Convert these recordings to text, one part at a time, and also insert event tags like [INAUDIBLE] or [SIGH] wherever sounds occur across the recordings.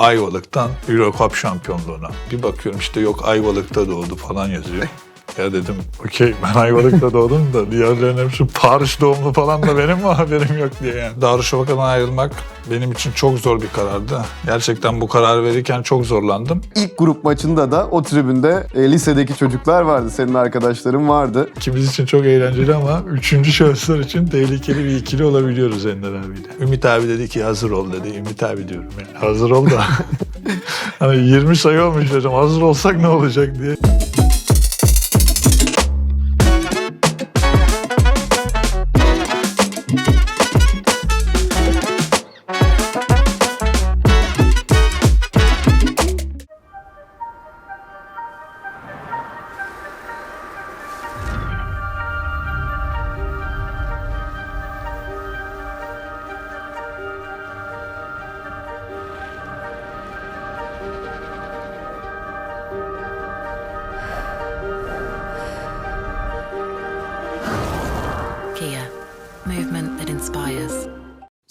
Ayvalık'tan Euro Cup şampiyonluğuna. Bir bakıyorum işte yok Ayvalık'ta doğdu falan yazıyor. Ya dedim okey ben Ayvalık'ta doğdum da diğerlerinin hepsi Paris doğumlu falan da benim mi haberim yok diye yani. Darüşşafaka'dan ayrılmak benim için çok zor bir karardı. Gerçekten bu kararı verirken çok zorlandım. İlk grup maçında da o tribünde e, lisedeki çocuklar vardı. Senin arkadaşların vardı. İkimiz için çok eğlenceli ama üçüncü şahıslar için tehlikeli bir ikili olabiliyoruz Ender abiyle. Ümit abi dedi ki hazır ol dedi. Ümit abi diyorum yani. Hazır ol da. [LAUGHS] hani 20 sayı olmuş dedim. Hazır olsak ne olacak diye.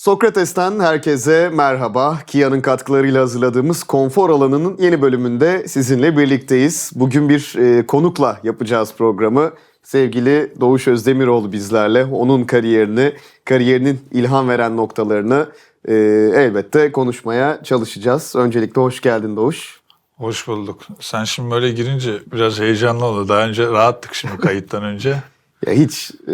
Sokrates'ten herkese merhaba. Kia'nın katkılarıyla hazırladığımız konfor alanının yeni bölümünde sizinle birlikteyiz. Bugün bir e, konukla yapacağız programı. Sevgili Doğuş Özdemiroğlu bizlerle. Onun kariyerini, kariyerinin ilham veren noktalarını e, elbette konuşmaya çalışacağız. Öncelikle hoş geldin Doğuş. Hoş bulduk. Sen şimdi böyle girince biraz heyecanlı oldu. Daha önce rahattık şimdi kayıttan önce. Ya hiç e,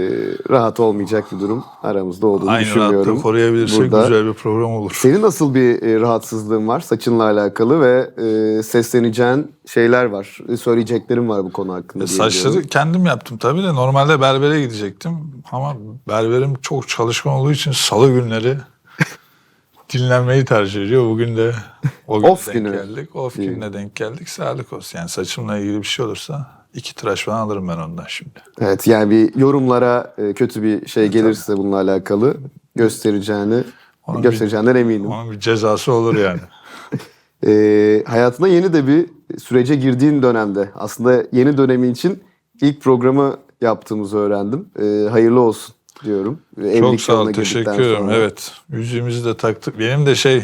rahat olmayacak bir durum aramızda olduğunu Aynı düşünmüyorum. rahatlığı koruyabilirsek Burada. güzel bir program olur. Senin nasıl bir e, rahatsızlığın var saçınla alakalı ve e, sesleneceğin şeyler var, e, söyleyeceklerim var bu konu hakkında. diye Saçları biliyorum. kendim yaptım tabii de normalde berbere gidecektim. Ama berberim çok çalışkan olduğu için salı günleri [LAUGHS] dinlenmeyi tercih ediyor. Bugün de o gün Off denk günü. geldik. Off gününe denk geldik. Sağlık olsun. Yani saçımla ilgili bir şey olursa iki tıraş falan alırım ben ondan şimdi. Evet yani bir yorumlara e, kötü bir şey gelirse bununla alakalı göstereceğini bir- göstereceğinden eminim. Onun bir cezası olur yani. [LAUGHS] E, hayatına yeni de bir sürece girdiğin dönemde aslında yeni dönemin için ilk programı yaptığımızı öğrendim. E, hayırlı olsun diyorum. E, Çok sağ ol. Teşekkür ederim. sonra. Evet. Yüzüğümüzü de taktık. Benim de şey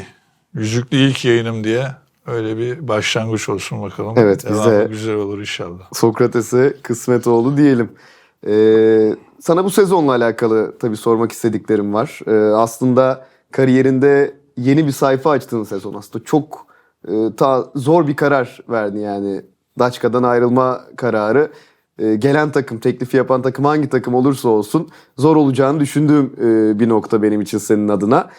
yüzüklü ilk yayınım diye öyle bir başlangıç olsun bakalım. Evet, Devamı bize- güzel olur inşallah. Sokrates'e kısmet oldu diyelim. Ee, sana bu sezonla alakalı tabii sormak istediklerim var. Ee, aslında kariyerinde yeni bir sayfa açtığın sezon aslında çok e, ta zor bir karar verdin yani. Daçka'dan ayrılma kararı. Ee, gelen takım, teklifi yapan takım hangi takım olursa olsun zor olacağını düşündüğüm e, bir nokta benim için senin adına.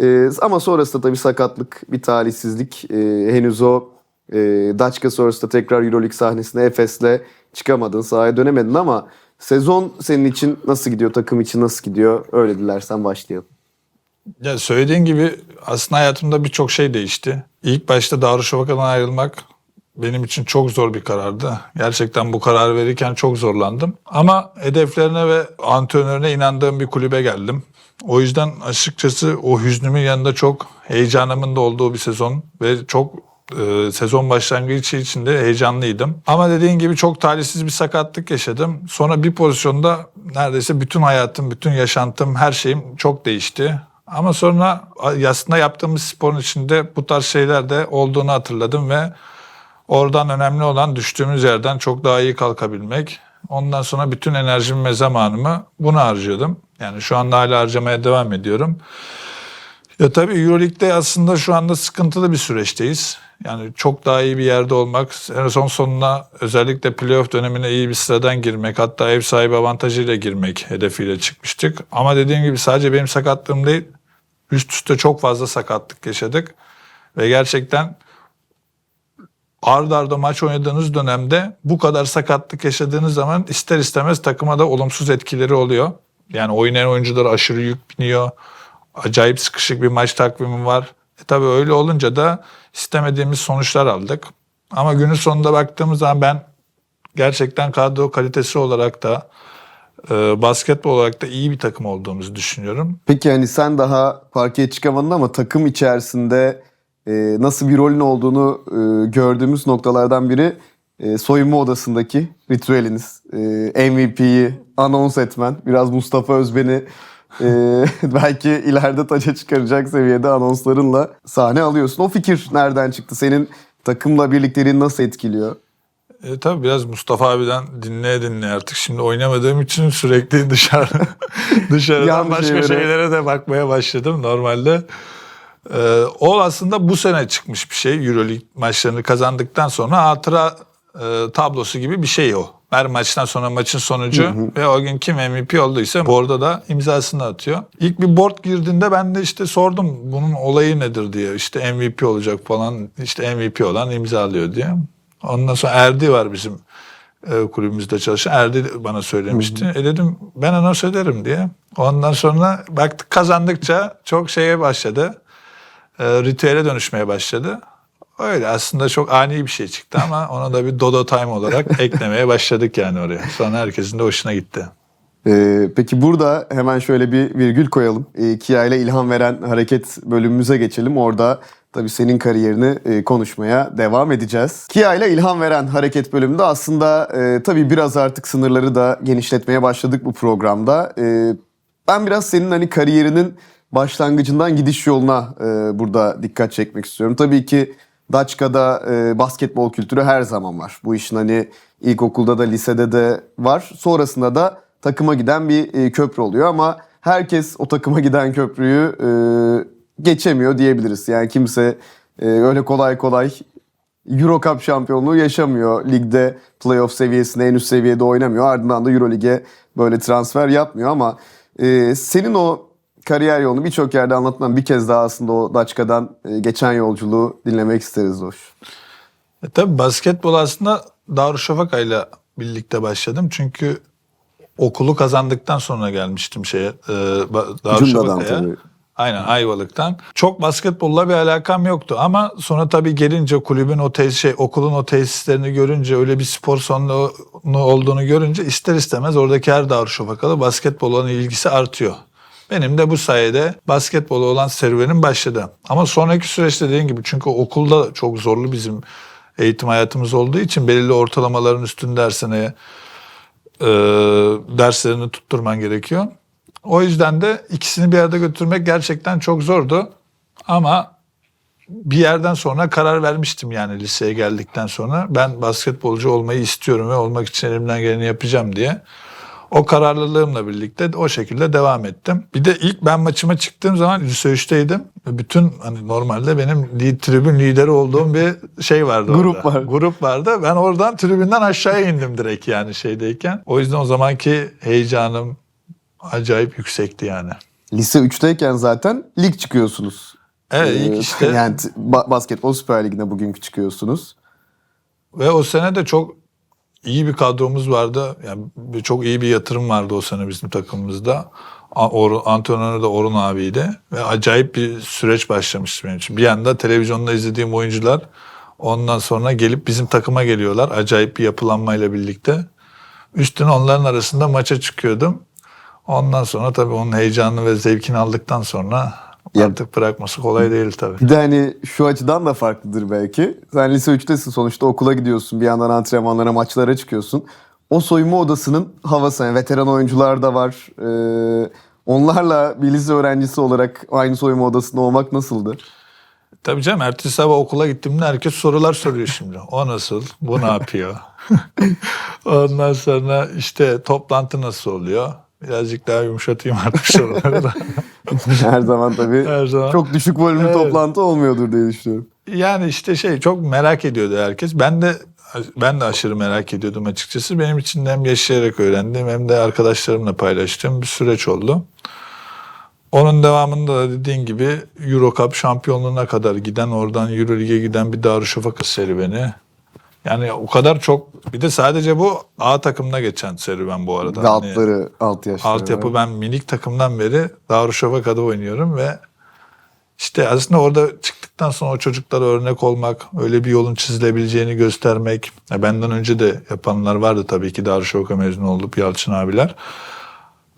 Ee, ama sonrasında tabii sakatlık, bir talihsizlik. Ee, henüz o e, Daçka sonrasında tekrar Euroleague sahnesine Efes'le çıkamadın, sahaya dönemedin ama sezon senin için nasıl gidiyor, takım için nasıl gidiyor? Öyle dilersen başlayalım. Ya söylediğin gibi aslında hayatımda birçok şey değişti. İlk başta Darüşşafaka'dan ayrılmak benim için çok zor bir karardı. Gerçekten bu kararı verirken çok zorlandım. Ama hedeflerine ve antrenörüne inandığım bir kulübe geldim. O yüzden açıkçası o hüznümün yanında çok heyecanımın da olduğu bir sezon ve çok e, sezon başlangıcı için de heyecanlıydım. Ama dediğin gibi çok talihsiz bir sakatlık yaşadım. Sonra bir pozisyonda neredeyse bütün hayatım, bütün yaşantım, her şeyim çok değişti. Ama sonra aslında yaptığımız sporun içinde bu tarz şeyler de olduğunu hatırladım ve oradan önemli olan düştüğümüz yerden çok daha iyi kalkabilmek. Ondan sonra bütün enerjimi ve zamanımı buna harcıyordum. Yani şu anda hala harcamaya devam ediyorum. Ya tabii Euroleague'de aslında şu anda sıkıntılı bir süreçteyiz. Yani çok daha iyi bir yerde olmak, sezon sonuna özellikle playoff dönemine iyi bir sıradan girmek, hatta ev sahibi avantajıyla girmek hedefiyle çıkmıştık. Ama dediğim gibi sadece benim sakatlığım değil, üst üste çok fazla sakatlık yaşadık. Ve gerçekten ard arda maç oynadığınız dönemde bu kadar sakatlık yaşadığınız zaman ister istemez takıma da olumsuz etkileri oluyor. Yani oynayan oyuncular aşırı yük biniyor. Acayip sıkışık bir maç takvimi var. E tabii öyle olunca da istemediğimiz sonuçlar aldık. Ama günün sonunda baktığımız zaman ben gerçekten kadro kalitesi olarak da e, basketbol olarak da iyi bir takım olduğumuzu düşünüyorum. Peki hani sen daha parkeye çıkamadın ama takım içerisinde e, nasıl bir rolün olduğunu e, gördüğümüz noktalardan biri e, soyunma odasındaki ritüeliniz. E, MVP'yi anons etmen, biraz Mustafa Özben'i Ee, [LAUGHS] belki ileride taça çıkaracak seviyede anonslarınla sahne alıyorsun. O fikir nereden çıktı? Senin takımla birlikteliğini nasıl etkiliyor? E, tabii biraz Mustafa abiden dinleye dinleye artık şimdi oynamadığım için sürekli dışarı [LAUGHS] dışarıdan başka şeylere. şeylere de bakmaya başladım normalde. E, o aslında bu sene çıkmış bir şey. Euroleague maçlarını kazandıktan sonra hatıra e, tablosu gibi bir şey o. Her maçtan sonra maçın sonucu ve o gün kim MVP olduysa board'a da imzasını atıyor. İlk bir board girdiğinde ben de işte sordum bunun olayı nedir diye. İşte MVP olacak falan işte MVP olan imzalıyor diye. Ondan sonra Erdi var bizim e, kulübümüzde çalışan. Erdi bana söylemişti. E dedim ben anons ederim diye. Ondan sonra baktık kazandıkça çok şeye başladı. E, ritüele dönüşmeye başladı. Öyle aslında çok ani bir şey çıktı ama [LAUGHS] ona da bir Dodo Time olarak eklemeye başladık yani oraya. Sonra herkesin de hoşuna gitti. Ee, peki burada hemen şöyle bir virgül koyalım. Ee, Kia ile ilham veren hareket bölümümüze geçelim. Orada tabii senin kariyerini e, konuşmaya devam edeceğiz. Kia ile ilham veren hareket bölümünde aslında e, tabii biraz artık sınırları da genişletmeye başladık bu programda. E, ben biraz senin hani kariyerinin başlangıcından gidiş yoluna e, burada dikkat çekmek istiyorum. Tabii ki Daçka'da e, basketbol kültürü her zaman var. Bu işin hani ilkokulda da lisede de var. Sonrasında da takıma giden bir e, köprü oluyor ama herkes o takıma giden köprüyü e, geçemiyor diyebiliriz. Yani kimse e, öyle kolay kolay Euro Cup şampiyonluğu yaşamıyor. Ligde playoff seviyesinde en üst seviyede oynamıyor. Ardından da Euro Lig'e böyle transfer yapmıyor ama e, senin o kariyer yolunu birçok yerde anlatılan bir kez daha aslında o Daçka'dan e, geçen yolculuğu dinlemek isteriz hoş. E tabii basketbol aslında Darüşşafaka ile birlikte başladım. Çünkü okulu kazandıktan sonra gelmiştim şeye e, Darüşşafaka'ya. Aynen Ayvalık'tan. Çok basketbolla bir alakam yoktu ama sonra tabii gelince kulübün o tesis, şey, okulun o tesislerini görünce öyle bir spor salonu olduğunu görünce ister istemez oradaki her Darüşşafakalı basketbol olan ilgisi artıyor. Benim de bu sayede basketbola olan serüvenim başladı. Ama sonraki süreçte dediğim gibi çünkü okulda çok zorlu bizim eğitim hayatımız olduğu için belirli ortalamaların üstün dersine e, derslerini tutturman gerekiyor. O yüzden de ikisini bir arada götürmek gerçekten çok zordu. Ama bir yerden sonra karar vermiştim yani liseye geldikten sonra. Ben basketbolcu olmayı istiyorum ve olmak için elimden geleni yapacağım diye. O kararlılığımla birlikte o şekilde devam ettim. Bir de ilk ben maçıma çıktığım zaman lise 3'teydim. Ve Bütün hani normalde benim li- tribün lideri olduğum bir şey vardı Grup orada. var. Grup vardı. Ben oradan tribünden aşağıya indim direkt yani şeydeyken. O yüzden o zamanki heyecanım acayip yüksekti yani. Lise 3'teyken zaten lig çıkıyorsunuz. Evet Ee, ilk işte [LAUGHS] yani basketbol süper ligine bugünkü çıkıyorsunuz. ve o sene de çok iyi bir kadromuz vardı. Yani çok iyi bir yatırım vardı o sene bizim takımımızda. Or- Antrenörü de Orun abiydi ve acayip bir süreç başlamıştı benim için. Bir yanda televizyonda izlediğim oyuncular ondan sonra gelip bizim takıma geliyorlar. Acayip bir yapılanmayla birlikte. Üstüne onların arasında maça çıkıyordum. Ondan sonra tabii onun heyecanını ve zevkini aldıktan sonra Ya- artık bırakması kolay değil tabii. Bir de hani şu açıdan da farklıdır belki. Sen lise 3'tesin sonuçta okula gidiyorsun. Bir yandan antrenmanlara, maçlara çıkıyorsun. O soyunma odasının havası. Yani veteran oyuncular da var. Ee, onlarla bir lise öğrencisi olarak aynı soyunma odasında olmak nasıldı? Tabii canım ertesi sabah okula gittiğimde herkes sorular soruyor şimdi. O nasıl? Bu ne yapıyor? [LAUGHS] Ondan sonra işte toplantı nasıl oluyor? Birazcık daha yumuşatayım artık soruları da. [LAUGHS] Her zaman tabii Her zaman. çok düşük volümlü Evet. toplantı olmuyordur diye düşünüyorum. Yani işte şey çok merak ediyordu herkes. Ben de ben de aşırı merak ediyordum açıkçası. Benim için hem yaşayarak öğrendiğim hem de arkadaşlarımla paylaştığım bir süreç oldu. Onun devamında da dediğin gibi Euro Cup şampiyonluğuna kadar giden oradan Euro Lig'e giden bir Darüşşafaka serüveni. Yani o kadar çok bir de sadece bu A takımına geçen serüven bu arada. Ve Hani- altları, alt yaşları. Altyapı ben minik takımdan beri Darüşşafaka'da oynuyorum ve işte aslında orada çıktıktan sonra o çocuklara örnek olmak, öyle bir yolun çizilebileceğini göstermek. Ya benden önce de yapanlar vardı tabii ki Darüşşafaka mezunu olup Yalçın abiler.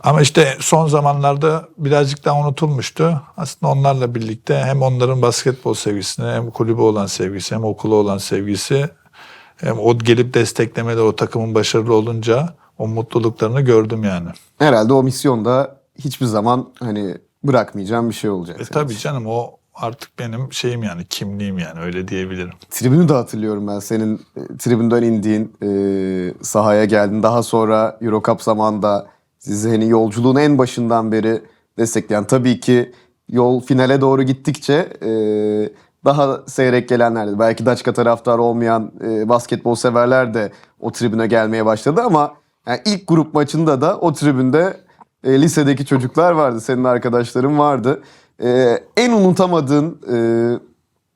Ama işte son zamanlarda birazcık daha unutulmuştu. Aslında onlarla birlikte hem onların basketbol sevgisini hem kulübü olan sevgisi hem okulu olan sevgisi o gelip desteklemede o takımın başarılı olunca o mutluluklarını gördüm yani. Herhalde o misyon da hiçbir zaman hani bırakmayacağım bir şey olacak. E tabii için. canım o artık benim şeyim yani kimliğim yani öyle diyebilirim. Tribünü de hatırlıyorum ben senin e, tribünden indiğin e, sahaya geldin. Daha sonra Euro Cup zamanında sizi hani yolculuğun en başından beri destekleyen tabii ki yol finale doğru gittikçe e, daha seyrek gelenlerdi. Belki Daçka taraftarı olmayan e, basketbol severler de o tribüne gelmeye başladı ama yani ilk grup maçında da o tribünde e, lisedeki çocuklar vardı. Senin arkadaşların vardı. E, en unutamadığın e,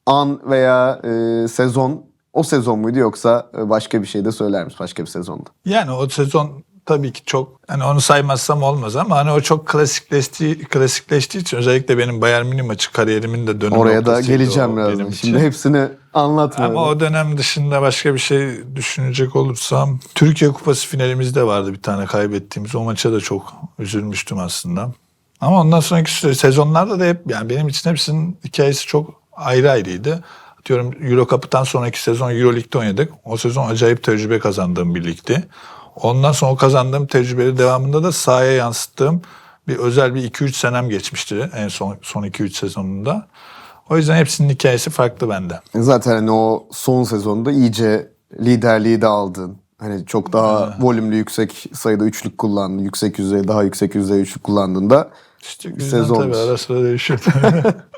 an veya e, sezon o sezon muydu yoksa e, başka bir şey de söyler misin? Başka bir sezonda. Yani o sezon tabii ki çok hani onu saymazsam olmaz ama hani o çok klasikleştiği klasikleştiği için özellikle benim Bayern Münih maçı kariyerimin de dönüm Oraya da geleceğim birazdan. Şimdi hepsini anlatma. Ama o dönem dışında başka bir şey düşünecek olursam Türkiye Kupası finalimiz de vardı bir tane kaybettiğimiz. O maça da çok üzülmüştüm aslında. Ama ondan sonraki süre, sezonlarda da hep yani benim için hepsinin hikayesi çok ayrı ayrıydı. Diyorum Euro Cup'tan sonraki sezon Euro Lig'de oynadık. O sezon acayip tecrübe kazandığım bir ligdi. Ondan sonra kazandığım tecrübeleri devamında da sahaya yansıttığım bir özel bir 2-3 senem geçmişti en son son 2-3 sezonunda. O yüzden hepsinin hikayesi farklı bende. Zaten hani o son sezonda iyice liderliği de aldın. Hani çok daha volümlü yüksek sayıda üçlük kullandın. Yüksek yüzey daha yüksek yüzey üçlük kullandığında İşte Bir sezon. tabii ara sıra değişiyor. [LAUGHS]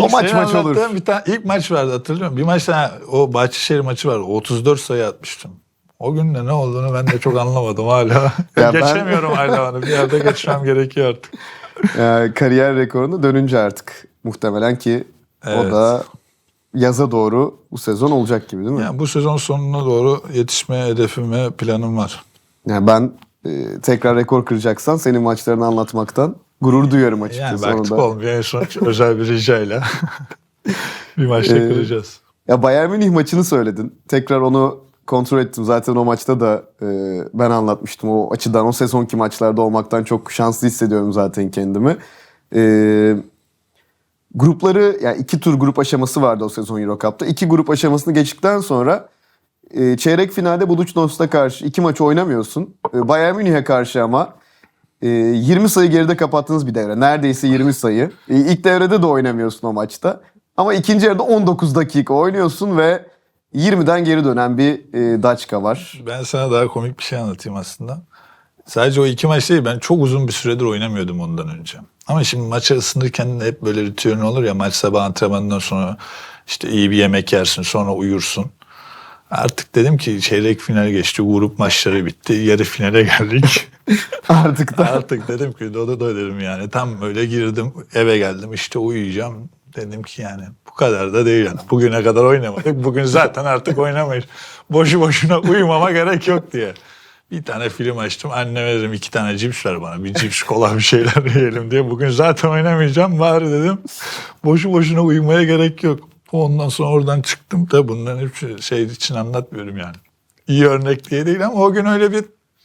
O maç maç olur. Bir tane ilk maç vardı hatırlıyorum. Bir maçta o Bahçeşehir maçı var. 34 sayı atmıştım. O gün de ne olduğunu ben de çok anlamadım hala. [LAUGHS] Ya ben- Geçemiyorum hala onu. Bir yerde geçmem gerekiyor artık. [LAUGHS] e, kariyer rekorunu dönünce artık muhtemelen ki o Evet. da yaza doğru bu sezon olacak gibi değil mi? Yani bu sezon sonuna doğru yetişme hedefim ve planım var. Yani ben e, tekrar rekor kıracaksan senin maçlarını anlatmaktan gurur duyuyorum Yani açıkçası. baktık onu da. olmuyor. En son özel bir ricayla [LAUGHS] bir maçta Ee, kıracağız. Ya Bayern Münih maçını söyledin. Tekrar onu kontrol ettim. Zaten o maçta da e, ben anlatmıştım. O açıdan o sezonki maçlarda olmaktan çok şanslı hissediyorum zaten kendimi. E, grupları yani iki tur grup aşaması vardı o sezon Euro Cup'ta. İki grup aşamasını geçtikten sonra e, çeyrek finalde Budućnos'ta karşı iki maç oynamıyorsun. E, Bayern Münih'e karşı ama e, 20 sayı geride kapattığınız bir devre. Neredeyse 20 sayı. E, ilk devrede de oynamıyorsun o maçta. Ama ikinci yarıda 19 dakika oynuyorsun ve 20'den geri dönen bir e, Daçka var. Ben sana daha komik bir şey anlatayım aslında. Sadece o iki maç değil ben çok uzun bir süredir oynamıyordum ondan önce. Ama şimdi maça ısınırken hep böyle ritüelin olur ya maç sabah antrenmanından sonra işte iyi bir yemek yersin sonra uyursun. Artık dedim ki çeyrek final geçti grup maçları bitti yarı finale geldik. [LAUGHS] Artık da Artık dedim ki dodo do dedim yani tam böyle girdim eve geldim işte uyuyacağım. Dedim ki yani bu kadar da değil yani. Bugüne kadar oynamadık. Bugün zaten artık oynamayız. Boşu boşuna uyumama gerek yok diye. Bir tane film açtım. Anneme dedim iki tane cips ver bana. Bir cips kola bir şeyler [LAUGHS] yiyelim diye. Bugün zaten oynamayacağım. Bari dedim boşu boşuna uyumaya gerek yok. Ondan sonra oradan çıktım da bunların hepsi şey için anlatmıyorum yani. İyi örnek diye değil ama o gün öyle bir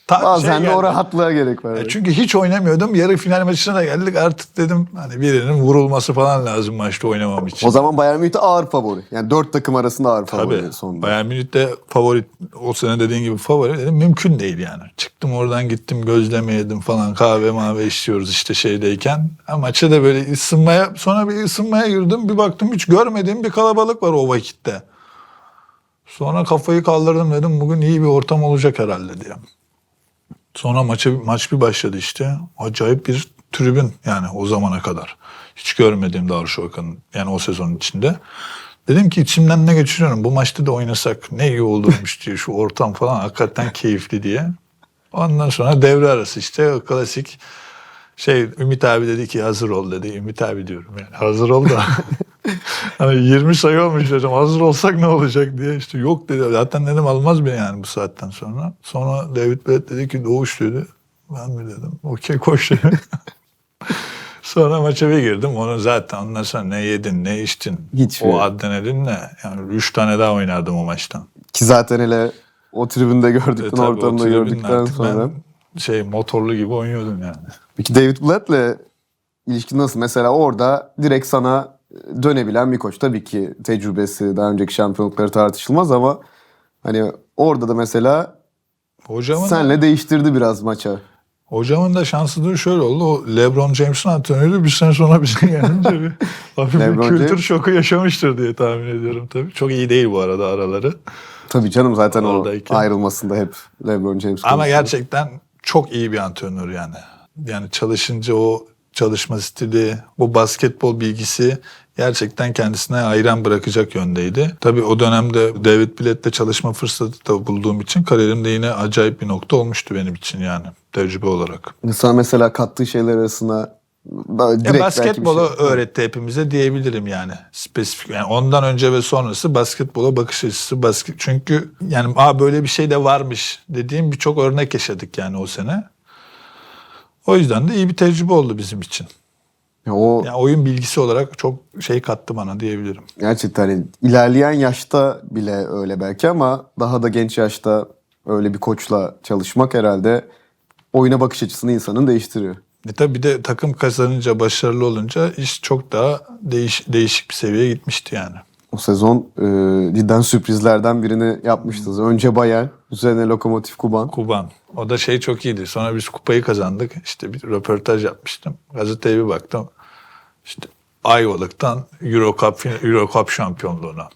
ta- bazen şey de o geldi. rahatlığa gerek var. E çünkü hiç oynamıyordum. Yarı final maçına da geldik. Artık dedim hani birinin vurulması falan lazım maçta oynamam için. O zaman Bayern Münih de ağır favori. Yani dört takım arasında ağır favori Tabii. sonunda. Bayern Münih'te favori o sene dediğin gibi favori dedim mümkün değil yani. Çıktım oradan gittim gözleme yedim falan kahve mavi içiyoruz işte şeydeyken. Ha, maça da böyle ısınmaya sonra bir ısınmaya girdim bir baktım hiç görmediğim bir kalabalık var o vakitte. Sonra kafayı kaldırdım dedim bugün iyi bir ortam olacak herhalde diye. Sonra maça, maç bir başladı işte. Acayip bir tribün yani o zamana kadar. Hiç görmediğim Darüşşafaka'nın yani o sezonun içinde. Dedim ki içimden ne geçiriyorum bu maçta da oynasak ne iyi olurmuş diye şu ortam falan hakikaten keyifli diye. Ondan sonra devre arası işte o klasik şey Ümit abi dedi ki hazır ol dedi. Ümit abi diyorum yani hazır ol da. [LAUGHS] hani 20 sayı olmuş dedim hazır olsak ne olacak diye işte yok dedi. Zaten dedim almaz beni yani bu saatten sonra. Sonra David Blatt dedi ki Doğuş dedi. Ben mi dedim okey koş dedi. [LAUGHS] Sonra maça bir girdim. Onu zaten ondan sonra ne yedin ne içtin. Hiç o adrenalin ne? Yani üç tane daha oynardım o maçtan. Ki zaten hele o tribünde E gördükten, o ortamda gördükten sonra. Şey motorlu gibi oynuyordum yani. Peki David Blatt'le ilişkin nasıl? Mesela orada direkt sana dönebilen bir koç. Tabii ki tecrübesi, daha önceki şampiyonlukları tartışılmaz ama hani orada da mesela Hocamın senle değiştirdi biraz maça. Hocamın da şanssızlığı şöyle oldu. O LeBron James'in antrenörü bir sene sonra bize gelince bir [LAUGHS] hafif bir kültür James- şoku yaşamıştır diye tahmin ediyorum tabii. Çok iyi değil bu arada araları. Tabii canım zaten Oradayken. o ayrılmasında hep LeBron James Ama gerçekten çok iyi bir antrenör yani. Yani çalışınca o çalışma stili, bu basketbol bilgisi gerçekten kendisine hayran bırakacak yöndeydi. Tabii o dönemde David Blatt'le çalışma fırsatı da bulduğum için kariyerimde yine acayip bir nokta olmuştu benim için yani tecrübe olarak. Sana mesela kattığı şeyler arasında direkt Ya basketbolu şey. öğretti hepimize diyebilirim yani. Spesifik. Yani ondan önce ve sonrası basketbola bakış açısı basket. Çünkü yani Aa, böyle bir şey de varmış dediğim birçok örnek yaşadık yani o sene. O yüzden de iyi bir tecrübe oldu bizim için. Ya o Yani oyun bilgisi olarak çok şey kattı bana diyebilirim. gerçekten hani ilerleyen yaşta bile öyle belki ama daha da genç yaşta öyle bir koçla çalışmak herhalde oyuna bakış açısını insanın değiştiriyor. E tabii bir de takım kazanınca, başarılı olunca iş çok daha değiş, değişik bir seviyeye gitmişti yani. O sezon e, cidden sürprizlerden birini yapmıştınız. Önce Bayern, üzerine Lokomotiv Kuban. Kuban. O da şey çok iyiydi. Sonra biz kupayı kazandık. İşte bir röportaj yapmıştım. Gazeteye bir baktım. İşte Ayvalık'tan Euro Cup, Euro Cup şampiyonluğuna.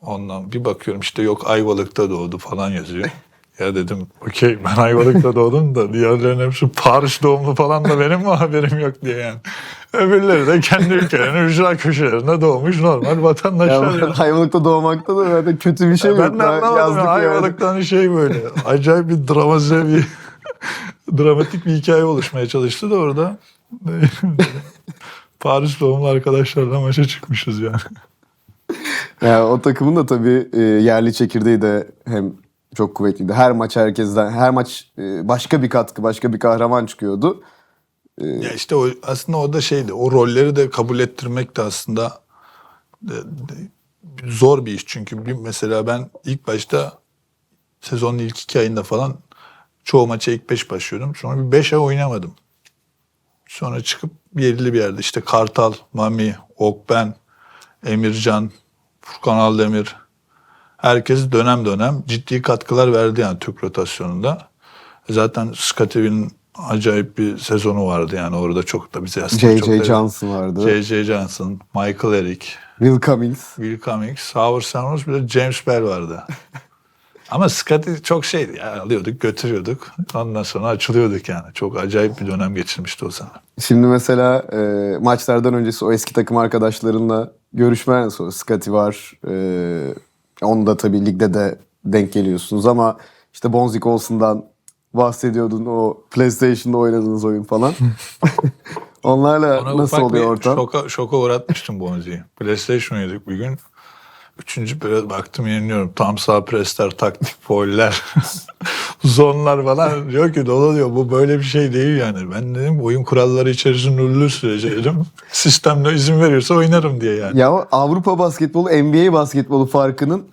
Ondan bir bakıyorum işte yok Ayvalık'ta doğdu falan yazıyor. Ya dedim okey ben Ayvalık'ta doğdum da diğerlerinin hepsi Paris doğumlu falan da benim mi haberim yok diye yani. Öbürleri de kendi ülkelerinin ücra köşelerinde doğmuş normal Ya vatandaşlar. yani. Hayvanlıkta doğmakta da zaten kötü bir şey yok. Ben de anlamadım ya. yani. Şey böyle. Acayip bir dramatize bir dramatik bir hikaye oluşmaya çalıştı da orada. [LAUGHS] Paris doğumlu arkadaşlarla maça çıkmışız yani. Ya o takımın da tabii e, yerli çekirdeği de hem çok kuvvetliydi. Her maç herkesten, her maç e, başka bir katkı, başka bir kahraman çıkıyordu. Ya işte o aslında o da şeydi. O rolleri de kabul ettirmek de aslında de- zor bir iş. Çünkü mesela ben ilk başta sezonun ilk iki ayında falan çoğu maça ilk beş başlıyordum. Sonra bir beş ay oynamadım. Sonra çıkıp belirli bir yerde işte Kartal, Mami, Okben, Emircan, Furkan Aldemir herkes dönem dönem ciddi katkılar verdi yani Türk rotasyonunda. Zaten Skatevi'nin acayip bir sezonu vardı yani orada çok da bize aslında çok J.J. da- Johnson vardı. J.J. Johnson, Michael Eric, Will Cummings. Will Cummings, Howard Samuels bir de James Bell vardı. [LAUGHS] Ama Scotty çok şeydi ya alıyorduk götürüyorduk ondan sonra açılıyorduk yani. Çok acayip bir dönem geçirmişti o sene. Şimdi mesela e, maçlardan öncesi o eski takım arkadaşlarınla görüşmen nasıl? Scotty var. E, onu da tabii ligde de denk geliyorsunuz ama işte Bonzik Olsun'dan bahsediyordun o PlayStation'da oynadığınız oyun falan. [LAUGHS] Onlarla Ona nasıl ufak oluyor bir ortam? Şoka, şoka uğratmıştım Bonzi'yi. PlayStation oynadık bir gün. Üçüncü period baktım yeniliyorum. Tam sağ presler, taktik fauller, [LAUGHS] zonlar falan. Diyor ki Dola diyor bu böyle bir şey değil yani. Ben dedim oyun kuralları içerisinde uyulur sürece dedim. Sistemle izin veriyorsa oynarım diye yani. Ya Avrupa basketbolu, NBA basketbolu farkının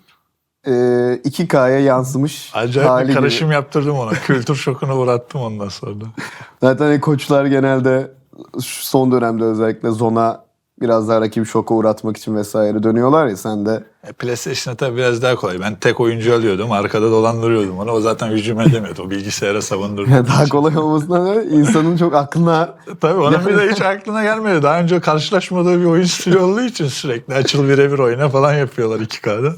e, 2K'ya yansımış Acayip hali bir gibi. karışım yaptırdım ona. Kültür şokuna uğrattım ondan sonra. [LAUGHS] Zaten hani koçlar genelde son dönemde özellikle zona biraz daha rakibi şoka uğratmak için vesaire dönüyorlar ya sen de E, PlayStation'da tabii biraz daha kolay. Ben tek oyuncu alıyordum. Arkada dolandırıyordum onu. O zaten hücum edemiyordu. O bilgisayara savundurdu. [LAUGHS] daha kolay olmasına da insanın çok aklına Tabii onun bir de hiç aklına gelmedi. Daha önce karşılaşmadığı bir oyun stili olduğu için sürekli açıl birebir oyna falan yapıyorlar 2K'da.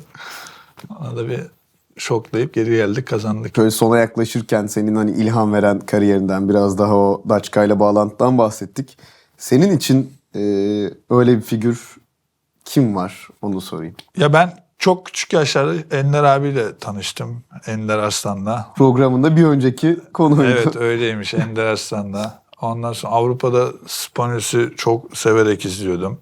Ona da bir şoklayıp geri geldik kazandık. şöyle sona yaklaşırken senin hani ilham veren kariyerinden biraz daha o Daçka ile bağlantıdan bahsettik. Senin için e, öyle bir figür kim var onu sorayım. Ya ben çok küçük yaşlarda Ender abiyle tanıştım. Ender Arslan'la. Programında bir önceki konuydu. Evet [LAUGHS] öyleymiş Ender Arslan'la. Ondan sonra Avrupa'da Spaniol'ü çok severek izliyordum.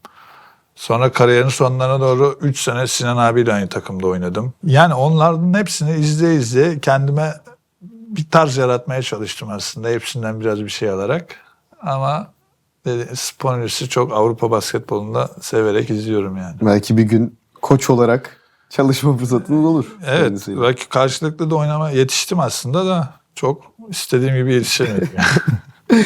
Sonra kariyerin sonlarına doğru 3 sene Sinan abiyle aynı takımda oynadım. Yani onların hepsini izleye izleye kendime bir tarz yaratmaya çalıştım aslında. Hepsinden biraz bir şey alarak. Ama Spaniol'ü çok Avrupa basketbolunda severek izliyorum yani. Belki bir gün koç olarak çalışma fırsatınız olur. Evet, kendisiyle. belki karşılıklı da oynama yetiştim aslında da çok istediğim gibi yetişemedim. yani. [LAUGHS]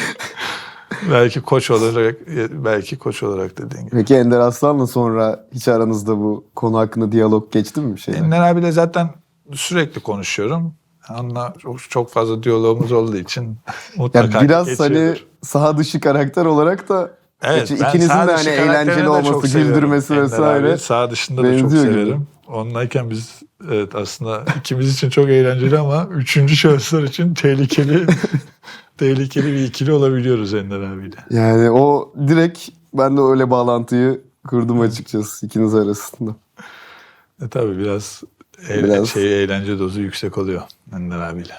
belki koç olarak, belki koç olarak dediğin gibi. Peki Ender Aslan'la sonra hiç aranızda bu konu hakkında diyalog geçti mi bir şeyler? Ender abiyle zaten sürekli konuşuyorum. Onunla çok, fazla diyalogumuz olduğu için [LAUGHS] Yani mutlaka biraz geçiyordur. hani saha dışı karakter olarak da Evet, Gerçi ben ikinizin de hani eğlenceli de olması, güldürmesi Ender vesaire abi sağ dışında da çok gibi. severim. Onunlayken biz evet aslında [LAUGHS] ikimiz için çok eğlenceli ama üçüncü şahıslar için tehlikeli [LAUGHS] tehlikeli bir ikili olabiliyoruz Ender abiyle. Yani o direkt ben de öyle bağlantıyı kurdum açıkçası ikiniz arasında. E tabii biraz, eğlen- Biraz. şey eğlence dozu yüksek oluyor Ender abiyle.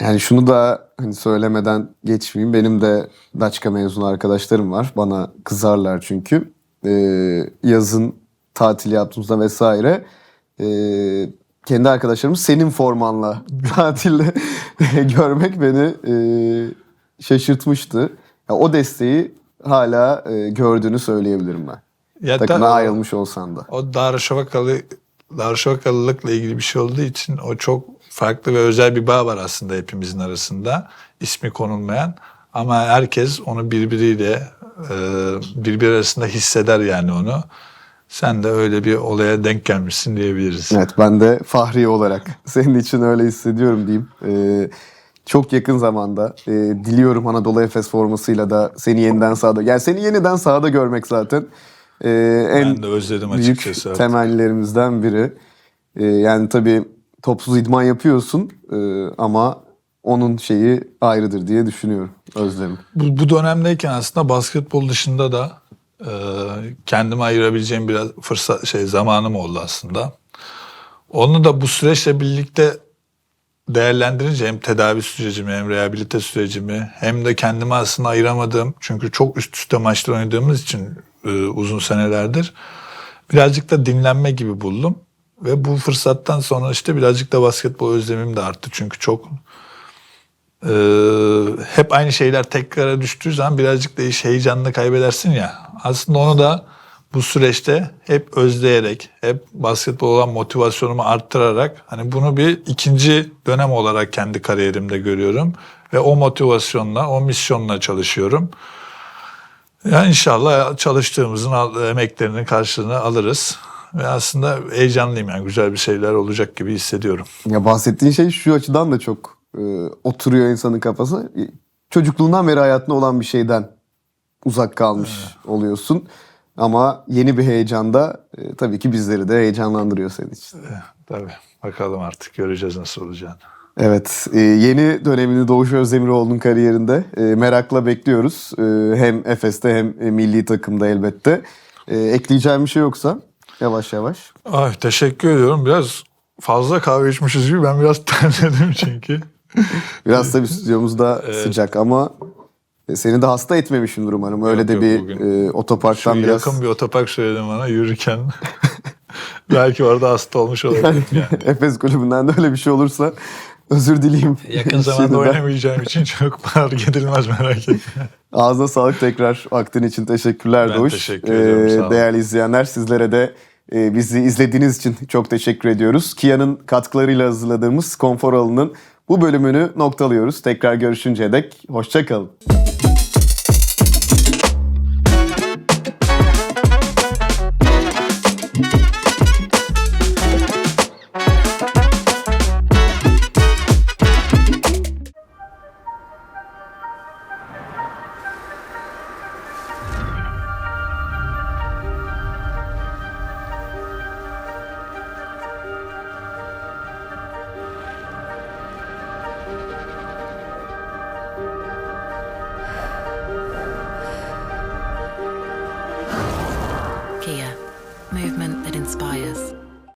Yani şunu da hani söylemeden geçmeyeyim. Benim de Daçka mezunu arkadaşlarım var. Bana kızarlar çünkü. Ee, yazın tatil yaptığımızda vesaire ee, kendi arkadaşlarım senin formanla [LAUGHS] tatilde [LAUGHS] görmek beni ee, şaşırtmıştı. Ya o desteği hala ee, gördüğünü söyleyebilirim ben. Ya Takıma da- ayrılmış olsan da. O Darüşşafakalı Darüşşafakalılıkla ilgili bir şey olduğu için o çok farklı ve özel bir bağ var aslında hepimizin arasında. ismi konulmayan ama herkes onu birbiriyle e, birbiri arasında hisseder yani onu. Sen de öyle bir olaya denk gelmişsin diyebiliriz. Evet ben de Fahri olarak [LAUGHS] senin için öyle hissediyorum diyeyim. Ee, çok yakın zamanda e, diliyorum Anadolu Efes formasıyla da seni yeniden sahada. Yani seni yeniden sahada görmek zaten e, en ben de özledim büyük açıkçası. artık. temellerimizden biri. E, yani tabii topsuz idman yapıyorsun e, ama onun şeyi ayrıdır diye düşünüyorum özlemim. Bu, bu dönemdeyken aslında basketbol dışında da e, kendime ayırabileceğim biraz fırsat şey zamanım oldu aslında. Onu da bu süreçle birlikte değerlendirince hem tedavi sürecimi hem rehabilite sürecimi hem de kendime aslında ayıramadığım çünkü çok üst üste maçlar oynadığımız için e, uzun senelerdir birazcık da dinlenme gibi buldum. Ve bu fırsattan sonra işte birazcık da basketbol özlemim de arttı. Çünkü çok e, hep aynı şeyler tekrara düştüğü zaman birazcık da iş heyecanını kaybedersin ya. Aslında onu da bu süreçte hep özleyerek, hep basketbol olan motivasyonumu arttırarak hani bunu bir ikinci dönem olarak kendi kariyerimde görüyorum. Ve o motivasyonla, o misyonla çalışıyorum. Ya inşallah çalıştığımızın al- emeklerinin karşılığını alırız. Ve aslında heyecanlıyım yani güzel bir şeyler olacak gibi hissediyorum. Ya bahsettiğin şey şu açıdan da çok e, oturuyor insanın kafasına. E, Çocukluğundan beri hayatında olan bir şeyden uzak kalmış oluyorsun. Ama yeni bir heyecanda e, tabii ki bizleri de heyecanlandırıyor senin için. Tabii bakalım artık göreceğiz nasıl olacağını. Evet, e, yeni dönemini Doğuş Özdemiroğlu'nun kariyerinde e, merakla bekliyoruz. E, hem Efes'te hem milli takımda elbette. Ekleyeceğim bir şey yoksa yavaş yavaş. Ay teşekkür ediyorum. Biraz fazla kahve içmişiz gibi ben biraz [LAUGHS] terledim çünkü. Biraz tabii stüdyomuzda sıcak ama seni de hasta etmemişimdir umarım. Öyle Yok, de yok, bir bugün e, Şu otoparktan biraz... yakın bir otopark söyledim bana yürürken. [LAUGHS] Belki orada hasta olmuş olabilirim yani. Efes kulübünden de öyle bir şey olursa özür dileyim. [LAUGHS] Yakın zamanda oynamayacağım için çok fark edilmez merak etme. Ağzına sağlık tekrar vaktin için teşekkürler Ben Doğuş. teşekkür ediyorum, Ee. Değerli izleyenler sizlere de e, bizi izlediğiniz için çok teşekkür ediyoruz. Kia'nın katkılarıyla hazırladığımız konfor alanının bu bölümünü noktalıyoruz. Tekrar görüşünceye dek hoşçakalın.